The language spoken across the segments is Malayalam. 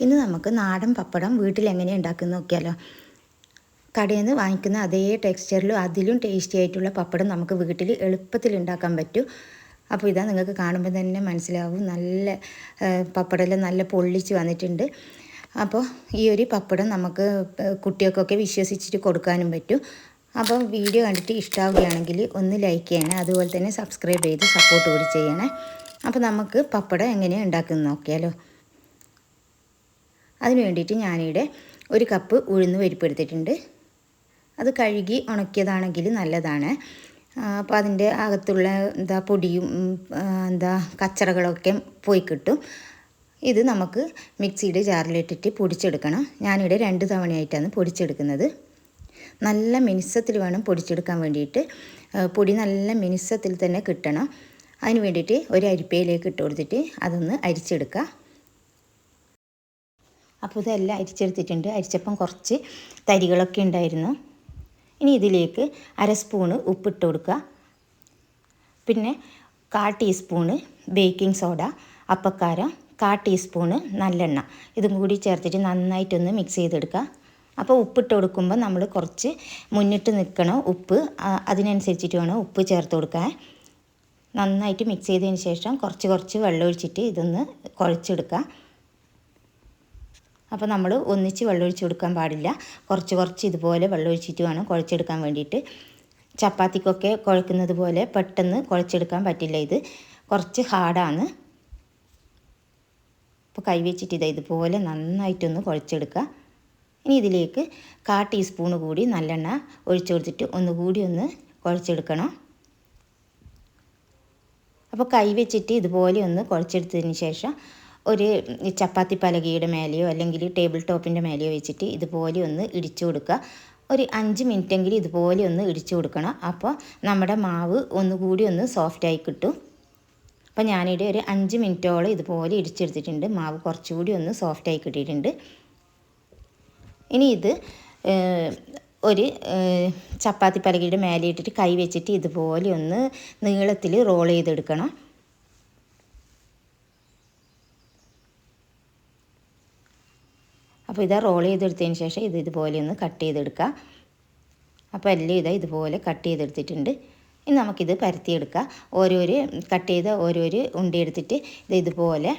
ഇന്ന് നമുക്ക് നാടൻ പപ്പടം വീട്ടിൽ എങ്ങനെ ഉണ്ടാക്കുന്നത് നോക്കിയാലോ. കടയിൽ നിന്ന് വാങ്ങിക്കുന്ന അതേ ടെക്സ്ചറിലും അതിലും ടേസ്റ്റി ആയിട്ടുള്ള പപ്പടം നമുക്ക് വീട്ടിൽ എളുപ്പത്തിൽ ഉണ്ടാക്കാൻ പറ്റും. അപ്പോൾ ഇതാ നിങ്ങൾക്ക് കാണുമ്പോൾ തന്നെ മനസ്സിലാവും. നല്ല പപ്പടമെല്ലാം നല്ല പൊള്ളിച്ച് വന്നിട്ടുണ്ട്. അപ്പോൾ ഈ ഒരു പപ്പടം നമുക്ക് കുട്ടികൾക്കൊക്കെ വിശ്വസിച്ചിട്ട് കൊടുക്കാനും പറ്റും. അപ്പോൾ വീഡിയോ കണ്ടിട്ട് ഇഷ്ടമാവുകയാണെങ്കിൽ ഒന്ന് ലൈക്ക് ചെയ്യണേ. അതുപോലെ തന്നെ സബ്സ്ക്രൈബ് ചെയ്ത് സപ്പോർട്ട് കൂടി ചെയ്യണേ. അപ്പോൾ നമുക്ക് പപ്പടം എങ്ങനെയാണ് ഉണ്ടാക്കുന്നത് നോക്കിയാലോ. അതിന് വേണ്ടിയിട്ട് ഞാനിവിടെ ഒരു കപ്പ് ഉഴുന്ന് പരിപ്പെടുത്തിട്ടുണ്ട് അത് കഴുകി ഉണക്കിയതാണെങ്കിൽ നല്ലതാണ്. അപ്പോൾ അതിന്റെ അകത്തുള്ള എന്താ പൊടിയും എന്താ കച്ചറകളൊക്കെ പോയി കിട്ടും. ഇത് നമുക്ക് മിക്സിയുടെ ജാറിലിട്ടിട്ട് പൊടിച്ചെടുക്കണം. ഞാനിവിടെ രണ്ട് തവണയായിട്ടാണ് പൊടിച്ചെടുക്കുന്നത്. നല്ല മിനുസത്തിൽ വേണം പൊടിച്ചെടുക്കാൻ വേണ്ടിയിട്ട്. പൊടി നല്ല മിനുസത്തിൽ തന്നെ കിട്ടണം. അതിന് വേണ്ടിയിട്ട് ഒരു അരിപ്പയിലേക്ക് ഇട്ട് കൊടുത്തിട്ട് അതൊന്ന് അരിച്ചെടുക്കുക. അപ്പോൾ ഇതെല്ലാം അരിച്ചെടുത്തിട്ടുണ്ട്. അരിച്ചപ്പം കുറച്ച് തരികളൊക്കെ ഉണ്ടായിരുന്നു. ഇനി ഇതിലേക്ക് അര സ്പൂണ് ഉപ്പിട്ട് കൊടുക്കുക. പിന്നെ കാ ടീസ്പൂണ് ബേക്കിംഗ് സോഡ അപ്പക്കാരം കാ ടീസ്പൂണ് നല്ലെണ്ണ. ഇതും കൂടി ചേർത്തിട്ട് നന്നായിട്ടൊന്ന് മിക്സ് ചെയ്തെടുക്കുക. അപ്പോൾ ഉപ്പിട്ട് കൊടുക്കുമ്പോൾ നമ്മൾ കുറച്ച് മുന്നിട്ട് നിൽക്കണം ഉപ്പ്. അതിനനുസരിച്ചിട്ട് വേണം ഉപ്പ് ചേർത്ത് കൊടുക്കാൻ. നന്നായിട്ട് മിക്സ് ചെയ്തതിന് ശേഷം കുറച്ച് കുറച്ച് വെള്ളം ഒഴിച്ചിട്ട് ഇതൊന്ന് കുഴച്ചെടുക്കുക. അപ്പോൾ നമ്മൾ ഒന്നിച്ച് വെള്ളമൊഴിച്ച് കൊടുക്കാൻ പാടില്ല. കുറച്ച് കുറച്ച് ഇതുപോലെ വെള്ളം ഒഴിച്ചിട്ട് വേണം കുഴച്ചെടുക്കാൻ വേണ്ടിയിട്ട്. ചപ്പാത്തിക്കൊക്കെ കുഴക്കുന്നത് പോലെ പെട്ടെന്ന് കുഴച്ചെടുക്കാൻ പറ്റില്ല ഇത്. കുറച്ച് ഹാർഡാണ്. അപ്പോൾ കൈവച്ചിട്ട് ഇത് ഇതുപോലെ നന്നായിട്ടൊന്ന് കുഴച്ചെടുക്കുക. ഇനി ഇതിലേക്ക് കാ ടീസ്പൂൺ കൂടി നല്ലെണ്ണ ഒഴിച്ചു കൊടുത്തിട്ട് ഒന്നുകൂടി ഒന്ന് കുഴച്ചെടുക്കണം. അപ്പോൾ കൈ വെച്ചിട്ട് ഇതുപോലെ ഒന്ന് കുഴച്ചെടുത്തതിന് ശേഷം ഒരു ചപ്പാത്തി പലകയുടെ മേലെയോ അല്ലെങ്കിൽ ടേബിൾ ടോപ്പിന്റെ മേലെയോ വെച്ചിട്ട് ഇതുപോലെ ഒന്ന് ഇടിച്ചു കൊടുക്കുക. ഒരു അഞ്ച് മിനിറ്റെങ്കിലും ഇതുപോലെ ഒന്ന് ഇടിച്ചു കൊടുക്കണം. അപ്പോൾ നമ്മുടെ മാവ് ഒന്നുകൂടി ഒന്ന് സോഫ്റ്റായി കിട്ടും. അപ്പോൾ ഞാനിവിടെ ഒരു അഞ്ച് മിനിറ്റോളം ഇതുപോലെ ഇടിച്ചെടുത്തിട്ടുണ്ട്. മാവ് കുറച്ചുകൂടി ഒന്ന് സോഫ്റ്റായി കിട്ടിയിട്ടുണ്ട്. ഇനി ഇത് ഒരു ചപ്പാത്തി പലകയുടെ മേലെ ഇട്ടിട്ട് കൈ വെച്ചിട്ട് ഇതുപോലെ ഒന്ന് നീളത്തിൽ റോൾ ചെയ്തെടുക്കണം. അപ്പോൾ ഇതാ റോൾ ചെയ്തെടുത്തതിന് ശേഷം ഇത് ഇതുപോലെ ഒന്ന് കട്ട് ചെയ്തെടുക്കുക. അപ്പോൾ എല്ലാം ഇതാ ഇതുപോലെ കട്ട് ചെയ്തെടുത്തിട്ടുണ്ട്. ഇനി നമുക്കിത് പരത്തിയെടുക്കാം. ഓരോരു കട്ട് ചെയ്ത ഓരോരു ഉണ്ടി എടുത്തിട്ട് ഇത് ഇതുപോലെ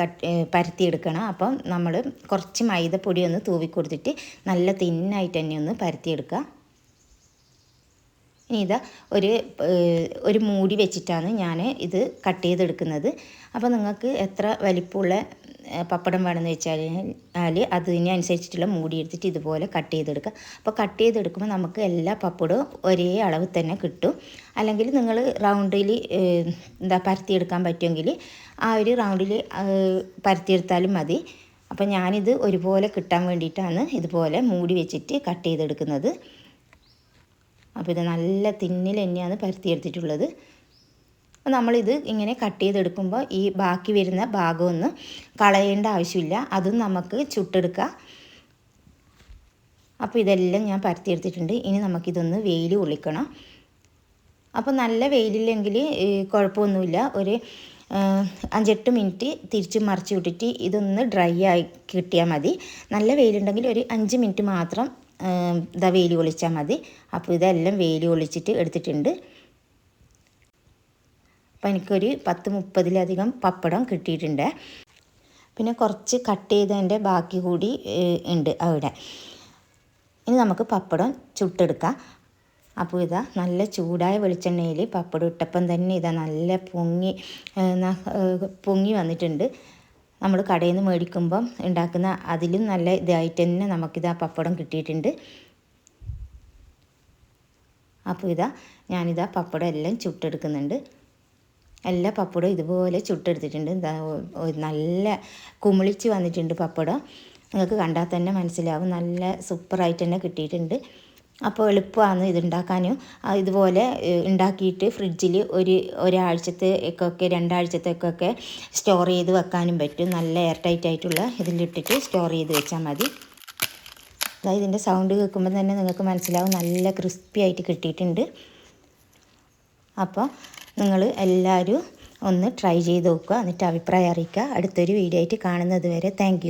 കട്ട് പരത്തിയെടുക്കണം. അപ്പം നമ്മൾ കുറച്ച് മൈദപ്പൊടി ഒന്ന് തൂവി കൊടുത്തിട്ട് നല്ല തിന്നായിട്ട് തന്നെ ഒന്ന് പരത്തിയെടുക്കുക. ഇനി ഇതാ ഒരു ഒരു മൂടി വെച്ചിട്ടാണ് ഞാൻ ഇത് കട്ട് ചെയ്തെടുക്കുന്നത്. അപ്പോൾ നിങ്ങൾക്ക് എത്ര വലിപ്പമുള്ള പപ്പടം വേണമെന്ന് വെച്ചാൽ അതിനനുസരിച്ചിട്ടുള്ള മൂടി എടുത്തിട്ട് ഇതുപോലെ കട്ട് ചെയ്തെടുക്കുക. അപ്പോൾ കട്ട് ചെയ്തെടുക്കുമ്പോൾ നമുക്ക് എല്ലാ പപ്പടവും ഒരേ അളവ് തന്നെ കിട്ടും. അല്ലെങ്കിൽ നിങ്ങൾ റൗണ്ടിൽ എന്താ പരത്തിയെടുക്കാൻ പറ്റുമെങ്കിൽ ആ ഒരു റൗണ്ടിൽ പരത്തിയെടുത്താലും മതി. അപ്പോൾ ഞാനിത് ഒരുപോലെ കിട്ടാൻ വേണ്ടിയിട്ടാണ് ഇതുപോലെ മൂടി വെച്ചിട്ട് കട്ട് ചെയ്തെടുക്കുന്നത്. അപ്പോൾ ഇത് നല്ല തിന്നിൽ തന്നെയാണ് പരത്തിയെടുത്തിട്ടുള്ളത്. അപ്പോൾ നമ്മളിത് ഇങ്ങനെ കട്ട് ചെയ്തെടുക്കുമ്പോൾ ഈ ബാക്കി വരുന്ന ഭാഗമൊന്നും കളയേണ്ട ആവശ്യമില്ല. അതും നമുക്ക് ചുട്ടെടുക്കാം. അപ്പോൾ ഇതെല്ലാം ഞാൻ പരത്തിയെടുത്തിട്ടുണ്ട്. ഇനി നമുക്കിതൊന്ന് വെയിൽ കൊള്ളിക്കണം. അപ്പോൾ നല്ല വെയിലില്ലെങ്കിൽ കുഴപ്പമൊന്നുമില്ല. ഒരു അഞ്ചെട്ട് മിനിറ്റ് തിരിച്ച് മറിച്ച് വിട്ടിട്ട് ഇതൊന്ന് ഡ്രൈ ആയി കിട്ടിയാൽ മതി. നല്ല വെയിലുണ്ടെങ്കിൽ ഒരു അഞ്ച് മിനിറ്റ് മാത്രം ഇതാ വെയിൽ ഒളിച്ചാൽ മതി. അപ്പോൾ ഇതെല്ലാം വെയിൽ ഒളിച്ചിട്ട് എടുത്തിട്ടുണ്ട്. അപ്പോൾ എനിക്കൊരു പത്ത് മുപ്പതിലധികം പപ്പടം കിട്ടിയിട്ടുണ്ട്. പിന്നെ കുറച്ച് കട്ട് ചെയ്തതിന്റെ ബാക്കി കൂടി ഉണ്ട് അവിടെ. ഇനി നമുക്ക് പപ്പടം ചുട്ടെടുക്കാം. അപ്പോൾ ഇതാ നല്ല ചൂടായ വെളിച്ചെണ്ണയിൽ പപ്പടം ഇട്ടപ്പം തന്നെ ഇതാ നല്ല പൊങ്ങി പൊങ്ങി വന്നിട്ടുണ്ട്. നമ്മൾ കടയിൽ നിന്ന് മേടിക്കുമ്പം ഉണ്ടാക്കുന്ന അതിലും നല്ല ഇതായിട്ട് തന്നെ നമുക്കിതാ പപ്പടം കിട്ടിയിട്ടുണ്ട്. അപ്പോൾ ഇതാ ഞാനിതാ പപ്പടം എല്ലാം ചുട്ടെടുക്കുന്നുണ്ട്. എല്ലാ പപ്പടവും ഇതുപോലെ ചുട്ടെടുത്തിട്ടുണ്ട്. നല്ല കുമിളിച്ച് വന്നിട്ടുണ്ട് പപ്പടം. നിങ്ങൾക്ക് കണ്ടാൽ തന്നെ മനസ്സിലാവും. നല്ല സൂപ്പറായിട്ട് തന്നെ കിട്ടിയിട്ടുണ്ട്. അപ്പോൾ എളുപ്പമാണ് ഇതുണ്ടാക്കാനും ഇതുപോലെ ഉണ്ടാക്കിയിട്ട് ഫ്രിഡ്ജിൽ ഒരു ഒരാഴ്ചത്തേക്കൊക്കെ രണ്ടാഴ്ചത്തേക്കൊക്കെ സ്റ്റോർ ചെയ്ത് വെക്കാനും പറ്റും. നല്ല എയർ ടൈറ്റ് ആയിട്ടുള്ള ഇതിലിട്ടിട്ട് സ്റ്റോർ ചെയ്ത് വെച്ചാൽ മതി. അതായത് ഇതിന്റെ സൗണ്ട് കേൾക്കുമ്പോൾ തന്നെ നിങ്ങൾക്ക് മനസ്സിലാവും. നല്ല ക്രിസ്പി ആയിട്ട് കിട്ടിയിട്ടുണ്ട്. അപ്പോൾ നിങ്ങൾ എല്ലാവരും ഒന്ന് ട്രൈ ചെയ്ത് നോക്കുക. എന്നിട്ട് അഭിപ്രായം അറിയിക്കുക. അടുത്തൊരു വീഡിയോ ആയിട്ട് കാണുന്നത് വരെ. താങ്ക്